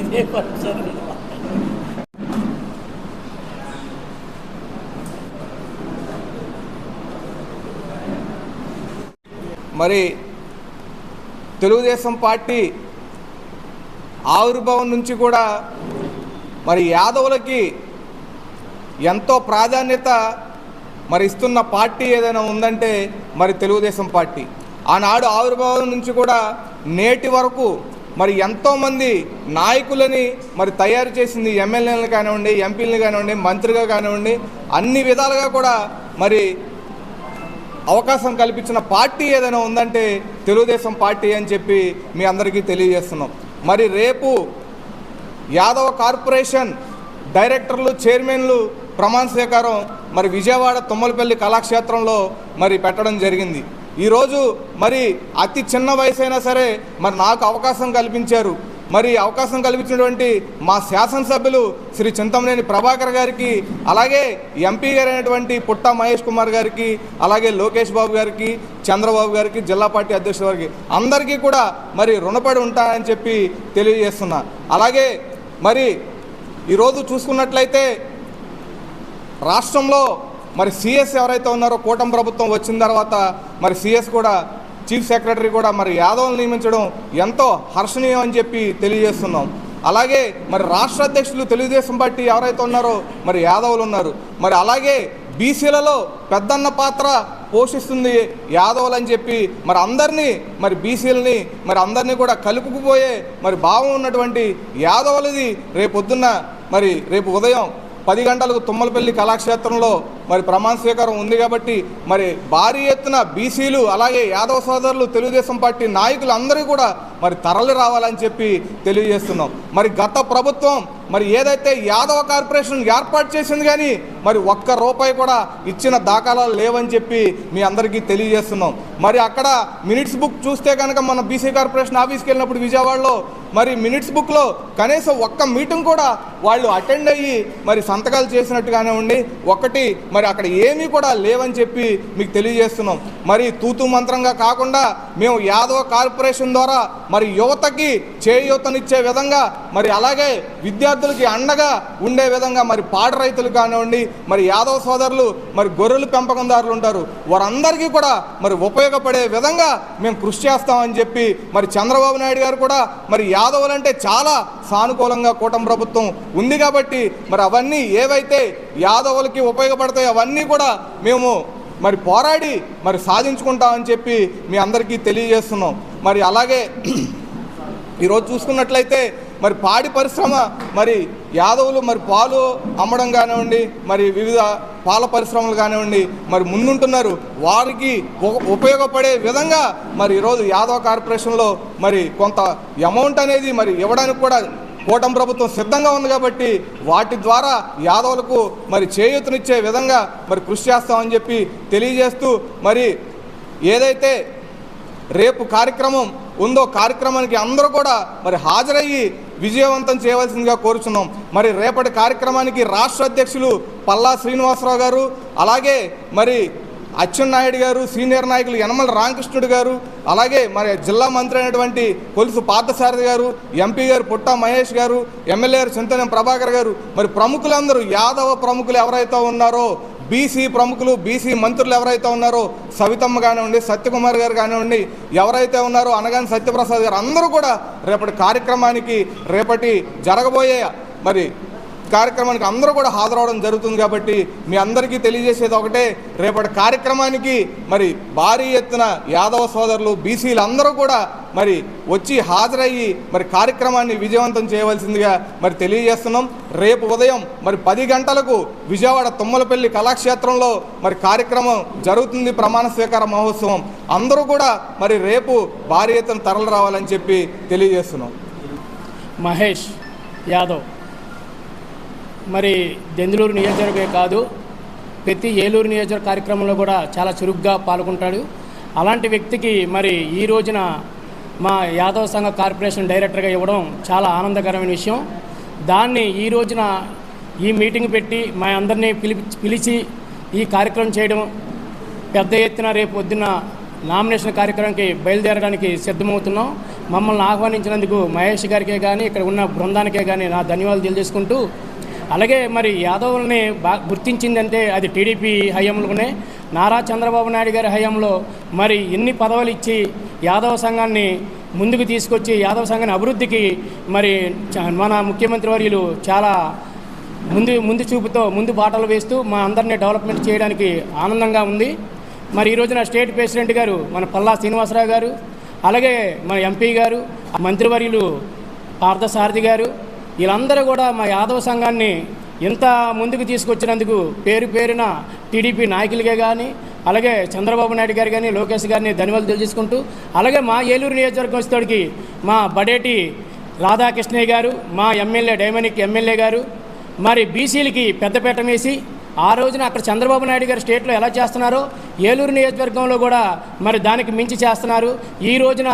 ఇదే పరిస్థితి. మరి తెలుగుదేశం పార్టీ ఆవిర్భావం నుంచి కూడా మరి యాదవులకి ఎంతో ప్రాధాన్యత మరి ఇస్తున్న పార్టీ ఏదైనా ఉందంటే మరి తెలుగుదేశం పార్టీ. ఆనాడు ఆవిర్భావం నుంచి కూడా నేటి వరకు మరి ఎంతోమంది నాయకులని మరి తయారు చేసింది ఎమ్మెల్యేలను కానివ్వండి ఎంపీలను కానివ్వండి మంత్రిగా కానివ్వండి అన్ని విధాలుగా కూడా మరి అవకాశం కల్పించిన పార్టీ ఏదైనా ఉందంటే తెలుగుదేశం పార్టీ అని చెప్పి మీ అందరికీ తెలియజేస్తున్నాం. మరి రేపు యాదవ కార్పొరేషన్ డైరెక్టర్లు చైర్మన్లు ప్రమాణ స్వీకారం మరి విజయవాడ తుమ్మలపల్లి కళాక్షేత్రంలో మరి పెట్టడం జరిగింది. ఈరోజు మరి అతి చిన్న వయసు అయినా సరే మరి నాకు అవకాశం కల్పించారు. మరి అవకాశం కల్పించినటువంటి మా శాసనసభ్యులు శ్రీ చింతమనేని ప్రభాకర్ గారికి అలాగే ఎంపీ గారైనటువంటి పుట్ట మహేష్ కుమార్ గారికి అలాగే లోకేష్ బాబు గారికి చంద్రబాబు గారికి జిల్లా పార్టీ అధ్యక్షుల వారికి అందరికీ కూడా మరి రుణపడి ఉంటానని చెప్పి తెలియజేస్తున్నా. అలాగే మరి ఈరోజు చూసుకున్నట్లయితే రాష్ట్రంలో మరి సిఎస్ ఎవరైతే ఉన్నారో కూటమి ప్రభుత్వం వచ్చిన తర్వాత మరి సిఎస్ కూడా చీఫ్ సెక్రటరీ కూడా మరి యాదవ్ని నియమించడం ఎంతో హర్షణీయం అని చెప్పి తెలియజేస్తున్నాం. అలాగే మరి రాష్ట్ర అధ్యక్షులు తెలుగుదేశం పార్టీ ఎవరైతే ఉన్నారో మరి యాదవులు ఉన్నారు. మరి అలాగే బీసీలలో పెద్దన్న పాత్ర పోషిస్తుంది యాదవులు అని చెప్పి మరి అందరినీ మరి బీసీలని మరి అందరినీ కూడా కలుపుకుపోయే మరి భావం ఉన్నటువంటి యాదవులది రేపొద్దున్న మరి రేపు ఉదయం పది గంటలకు తుమ్మలపల్లి కళాక్షేత్రంలో మరి ప్రమాణ స్వీకారం ఉంది కాబట్టి మరి భారీ ఎత్తున బీసీలు అలాగే యాదవ సోదరులు తెలుగుదేశం పార్టీ నాయకులు అందరూ కూడా మరి తరలి రావాలని చెప్పి తెలియజేస్తున్నాం. మరి గత ప్రభుత్వం మరి ఏదైతే యాదవ కార్పొరేషన్ ఏర్పాటు చేసింది కానీ మరి ఒక్క రూపాయి కూడా ఇచ్చిన దాఖలాలు లేవని చెప్పి మీ అందరికీ తెలియజేస్తున్నాం. మరి అక్కడ మినిట్స్ బుక్ చూస్తే కనుక మన బీసీ కార్పొరేషన్ ఆఫీస్కి వెళ్ళినప్పుడు విజయవాడలో మరి మినిట్స్ బుక్లో కనీసం ఒక్క మీటింగ్ కూడా వాళ్ళు అటెండ్ అయ్యి మరి సంతకాలు చేసినట్టుగానే ఉండి ఒకటి మరి అక్కడ ఏమీ కూడా లేవని చెప్పి మీకు తెలియజేస్తున్నాం. మరి తూతు మంత్రంగా కాకుండా మేము యాదవ కార్పొరేషన్ ద్వారా మరి యువతకి చేయూతనిచ్చే విధంగా మరి అలాగే విద్యార్థులకి అండగా ఉండే విధంగా మరి పాడ రైతులు కానివ్వండి మరి యాదవ సోదరులు మరి గొర్రెలు పెంపకందారులు ఉంటారు. వారందరికీ కూడా మరి ఉపయోగపడే విధంగా మేము కృషి చేస్తామని చెప్పి మరి చంద్రబాబు నాయుడు గారు కూడా మరి యాదవులంటే చాలా సానుకూలంగా కూటమి ప్రభుత్వం ఉంది కాబట్టి మరి అవన్నీ ఏవైతే యాదవులకి ఉపయోగపడతాయో అవన్నీ కూడా మేము మరి పోరాడి మరి సాధించుకుంటామని చెప్పి మీ అందరికీ తెలియజేస్తున్నాం. మరి అలాగే ఈరోజు చూసుకున్నట్లయితే మరి పాడి పరిశ్రమ మరి యాదవులు మరి పాలు అమ్మడం కానివ్వండి మరి వివిధ పాల పరిశ్రమలు కానివ్వండి మరి ముందుంటున్నారు. వారికి ఉపయోగపడే విధంగా మరి ఈరోజు యాదవ కార్పొరేషన్లో మరి కొంత అమౌంట్ అనేది మరి ఇవ్వడానికి కూడా కూటమి ప్రభుత్వం సిద్ధంగా ఉంది కాబట్టి వాటి ద్వారా యాదవులకు మరి చేయూతనిచ్చే విధంగా మరి కృషి చేస్తామని చెప్పి తెలియజేస్తూ మరి ఏదైతే రేపు కార్యక్రమం ఉందో కార్యక్రమానికి అందరూ కూడా మరి హాజరయ్యి విజయవంతం చేయవలసిందిగా కోరుచున్నాం. మరి రేపటి కార్యక్రమానికి రాష్ట్ర అధ్యక్షులు పల్లా శ్రీనివాసరావు గారు అలాగే మరి అచ్చెన్నాయుడు గారు సీనియర్ నాయకులు యనమల రామకృష్ణుడు గారు అలాగే మరి జిల్లా మంత్రి అయినటువంటి కొలుసు పార్థసారథి గారు ఎంపీ గారు పుట్ట మహేష్ గారు ఎమ్మెల్యే గారు చింతనం ప్రభాకర్ గారు. మరి ప్రముఖులందరూ యాదవ ప్రముఖులు ఎవరైతే ఉన్నారో బీసీ ప్రముఖులు బీసీ మంత్రులు ఎవరైతే ఉన్నారో సవితమ్మ కానివ్వండి సత్యకుమార్ గారు కానివ్వండి ఎవరైతే ఉన్నారో అనగాని సత్యప్రసాద్ గారు అందరూ కూడా రేపటి కార్యక్రమానికి రేపటి జరగబోయే మరి కార్యక్రమానికి అందరూ కూడా హాజరవడం జరుగుతుంది కాబట్టి మీ అందరికీ తెలియజేసేది ఒకటే రేపటి కార్యక్రమానికి మరి భారీ ఎత్తున యాదవ సోదరులు బీసీలు అందరూ కూడా మరి వచ్చి హాజరయ్యి మరి కార్యక్రమాన్ని విజయవంతం చేయవలసిందిగా మరి తెలియజేస్తున్నాం. రేపు ఉదయం మరి పది గంటలకు విజయవాడ తుమ్మలపల్లి కళాక్షేత్రంలో మరి కార్యక్రమం జరుగుతుంది ప్రమాణ స్వీకార మహోత్సవం. అందరూ కూడా మరి రేపు భారీ ఎత్తున తరలి రావాలని చెప్పి తెలియజేస్తున్నాం. మహేష్ యాదవ్. మరి దెందులూరు నియోజకవర్గమే కాదు ప్రతి ఏలూరు నియోజకవర్గ కార్యక్రమంలో కూడా చాలా చురుగ్గా పాల్గొంటాడు. అలాంటి వ్యక్తికి మరి ఈ రోజున మా యాదవ సంఘ కార్పొరేషన్ డైరెక్టర్గా ఇవ్వడం చాలా ఆనందకరమైన విషయం. దాన్ని ఈ రోజున ఈ మీటింగ్ పెట్టి మా అందరినీ పిలిపి పిలిచి ఈ కార్యక్రమం చేయడం పెద్ద ఎత్తున రేపు పొద్దున్న నామినేషన్ కార్యక్రమానికి బయలుదేరడానికి సిద్ధమవుతున్నాం. మమ్మల్ని ఆహ్వానించినందుకు మహేష్ గారికే కానీ ఇక్కడ ఉన్న బృందానికే కానీ నా ధన్యవాదాలు తెలియజేసుకుంటూ అలాగే మరి యాదవుల్ని బా గుర్తించిందంటే అది టీడీపీ హయాంలోనే. నారా చంద్రబాబు నాయుడు గారి హయాంలో మరి ఎన్ని పదవులు ఇచ్చి యాదవ సంఘాన్ని ముందుకు తీసుకొచ్చి యాదవ సంఘాన్ని అభివృద్ధికి మరి చ- మన ముఖ్యమంత్రి వర్యులు చాలా ముందు ముందు చూపుతో ముందు బాటలు వేస్తూ మా అందరినీ డెవలప్మెంట్ చేయడానికి ఆనందంగా ఉంది. మరి ఈ రోజున స్టేట్ ప్రెసిడెంట్ గారు మన పల్లా శ్రీనివాసరావు గారు అలాగే మన ఎంపీ గారు మంత్రివర్యులు పార్థసారథి గారు వీళ్ళందరూ కూడా మా యాదవ సంఘాన్ని ఇంత ముందుకు తీసుకొచ్చినందుకు పేరు పేరున టీడీపీ నాయకులకే కానీ అలాగే చంద్రబాబు నాయుడు గారు కానీ లోకేష్ గారిని ధన్యవాదాలు తెలియజేసుకుంటూ అలాగే మా ఏలూరు నియోజకవర్గం వచ్చేటోడికి మా బడేటి రాధాకృష్ణయ్య గారు మా ఎమ్మెల్యే డైమనిక్ ఎమ్మెల్యే గారు మరి బీసీలకి పెద్దపీట వేసి ఆ రోజున అక్కడ చంద్రబాబు నాయుడు గారు స్టేట్లో ఎలా చేస్తున్నారో ఏలూరు నియోజకవర్గంలో కూడా మరి దానికి మించి చేస్తున్నారు. ఈ రోజున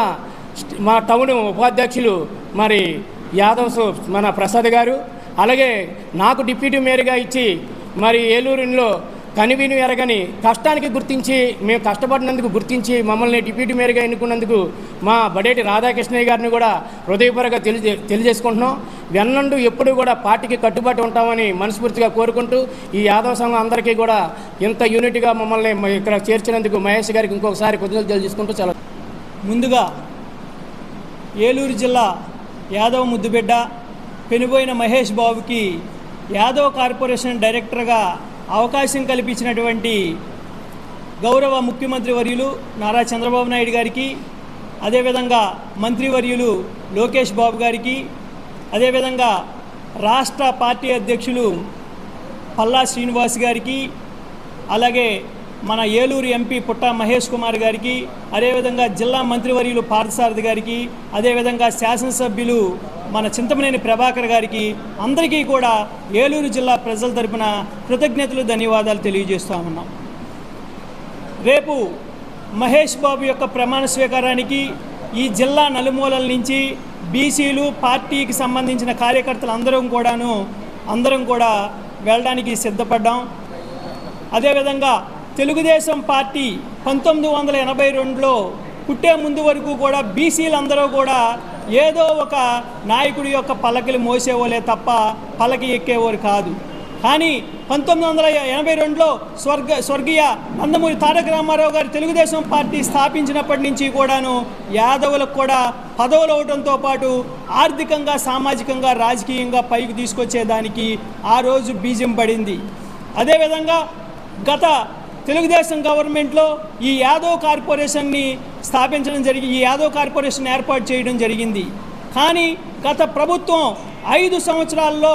మా టౌన్ ఉపాధ్యక్షులు మరి యాదవ్ మన ప్రసాద్ గారు. అలాగే నాకు డిప్యూటీ మేయర్గా ఇచ్చి మరి ఏలూరులో కనివిని ఎరగని కష్టానికి గుర్తించి మేము కష్టపడినందుకు గుర్తించి మమ్మల్ని డిప్యూటీ మేయర్గా ఎన్నుకున్నందుకు మా బడేటి రాధాకృష్ణయ్య గారిని కూడా హృదయపూర్వక తెలియజే తెలియజేసుకుంటున్నాం. వెన్నండు ఎప్పుడు కూడా పార్టీకి కట్టుబాటు ఉంటామని మనస్ఫూర్తిగా కోరుకుంటూ ఈ యాదవ సంఘం అందరికీ కూడా ఇంత యూనిట్గా మమ్మల్ని ఇక్కడ చేర్చినందుకు మహేష్ గారికి ఇంకొకసారి కృతజ్ఞతలు తెలియజేసుకుంటూ చాలా ముందుగా ఏలూరు జిల్లా యాదవ్ ముద్దుబిడ్డ పెనుబోయిన మహేష్ బాబుకి యాదవ్ కార్పొరేషన్ డైరెక్టర్గా అవకాశం కల్పించినటువంటి గౌరవ ముఖ్యమంత్రి వర్యులు నారా చంద్రబాబు నాయుడు గారికి అదేవిధంగా మంత్రివర్యులు లోకేష్ బాబు గారికి అదేవిధంగా రాష్ట్ర పార్టీ అధ్యక్షులు పల్లా శ్రీనివాస్ గారికి అలాగే మన ఏలూరు ఎంపీ పుట్ట మహేష్ కుమార్ గారికి అదేవిధంగా జిల్లా మంత్రివర్యులు పార్థసారథి గారికి అదేవిధంగా శాసనసభ్యులు మన చింతమనేని ప్రభాకర్ గారికి అందరికీ కూడా ఏలూరు జిల్లా ప్రజల తరపున కృతజ్ఞతలు ధన్యవాదాలు తెలియజేస్తామన్నాం రేపు మహేష్ బాబు యొక్క ప్రమాణ స్వీకారానికి ఈ జిల్లా నలుమూలల నుంచి బీసీలు పార్టీకి సంబంధించిన కార్యకర్తలు అందరం కూడాను అందరం కూడా వెళ్ళడానికి సిద్ధపడ్డాం. అదేవిధంగా తెలుగుదేశం పార్టీ పంతొమ్మిది వందల ఎనభై రెండులో పుట్టే ముందు వరకు కూడా బీసీలందరూ కూడా ఏదో ఒక నాయకుడి యొక్క పలకలు మోసేవాళ్ళే తప్ప పలకి ఎక్కేవారు కాదు. కానీ పంతొమ్మిది వందల ఎనభై రెండులో స్వర్గ స్వర్గీయ నందమూరి తారక రామారావు గారు తెలుగుదేశం పార్టీ స్థాపించినప్పటి నుంచి కూడాను యాదవులకు కూడా పదవులు అవడంతో పాటు ఆర్థికంగా సామాజికంగా రాజకీయంగా పైకి తీసుకొచ్చేదానికి ఆ రోజు బీజం పడింది. అదేవిధంగా గత తెలుగుదేశం గవర్నమెంట్లో ఈ యాదవ్ కార్పొరేషన్ని స్థాపించడం జరిగి ఈ యాదవ్ కార్పొరేషన్ ఏర్పాటు చేయడం జరిగింది. కానీ గత ప్రభుత్వం ఐదు సంవత్సరాల్లో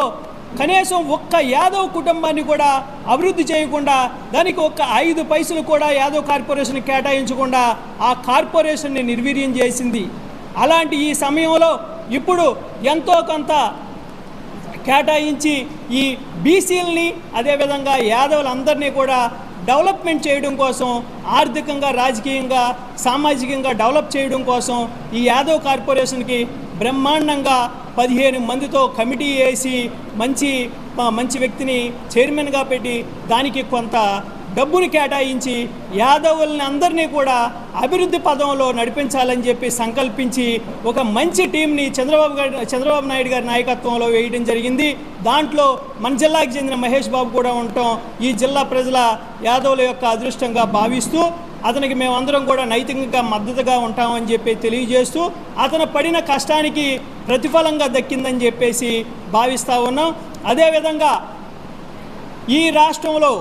కనీసం ఒక్క యాదవ్ కుటుంబాన్ని కూడా అభివృద్ధి చేయకుండా దానికి ఒక్క ఐదు పైసలు కూడా యాదవ్ కార్పొరేషన్ కేటాయించకుండా ఆ కార్పొరేషన్ని నిర్వీర్యం చేసింది. అలాంటి ఈ సమయంలో ఇప్పుడు ఎంతో కొంత కేటాయించి ఈ బీసీలని అదేవిధంగా యాదవులందరినీ కూడా డెవలప్మెంట్ చేయడం కోసం ఆర్థికంగా రాజకీయంగా సామాజికంగా డెవలప్ చేయడం కోసం ఈ యాదవ్ కార్పొరేషన్కి బ్రహ్మాండంగా పదిహేను మందితో కమిటీ వేసి మంచి మంచి వ్యక్తిని చైర్మన్గా పెట్టి దానికి కొంత డబ్బుని కేటాయించి యాదవుల్ని అందరినీ కూడా అభివృద్ధి పదంలో నడిపించాలని చెప్పి సంకల్పించి ఒక మంచి టీంని చంద్రబాబు గారి చంద్రబాబు నాయుడు గారి నాయకత్వంలో వేయడం జరిగింది. దాంట్లో మన జిల్లాకు చెందిన మహేష్ బాబు కూడా ఉండటం ఈ జిల్లా ప్రజల యాదవుల యొక్క అదృష్టంగా భావిస్తూ అతనికి మేమందరం కూడా నైతికంగా మద్దతుగా ఉంటామని చెప్పి తెలియజేస్తూ అతను పడిన కష్టానికి ప్రతిఫలంగా దక్కిందని చెప్పేసి భావిస్తూ ఉన్నాం. అదేవిధంగా ఈ రాష్ట్రంలో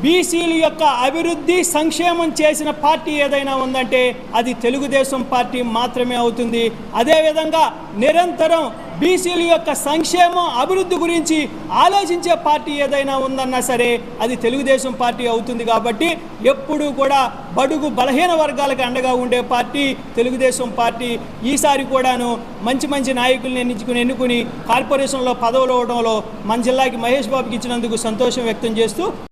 బీసీల యొక్క అభివృద్ధి సంక్షేమం చేసిన పార్టీ ఏదైనా ఉందంటే అది తెలుగుదేశం పార్టీ మాత్రమే అవుతుంది. అదేవిధంగా నిరంతరం బీసీల యొక్క సంక్షేమం అభివృద్ధి గురించి ఆలోచించే పార్టీ ఏదైనా ఉందన్నా సరే అది తెలుగుదేశం పార్టీ అవుతుంది కాబట్టి ఎప్పుడూ కూడా బడుగు బలహీన వర్గాలకు అండగా ఉండే పార్టీ తెలుగుదేశం పార్టీ. ఈసారి కూడాను మంచి మంచి నాయకుల్ని ఎన్నించుకుని ఎన్నుకుని కార్పొరేషన్లో పదవులు అవడంలో మన జిల్లాకి మహేష్ బాబుకి ఇచ్చినందుకు సంతోషం వ్యక్తం చేస్తూ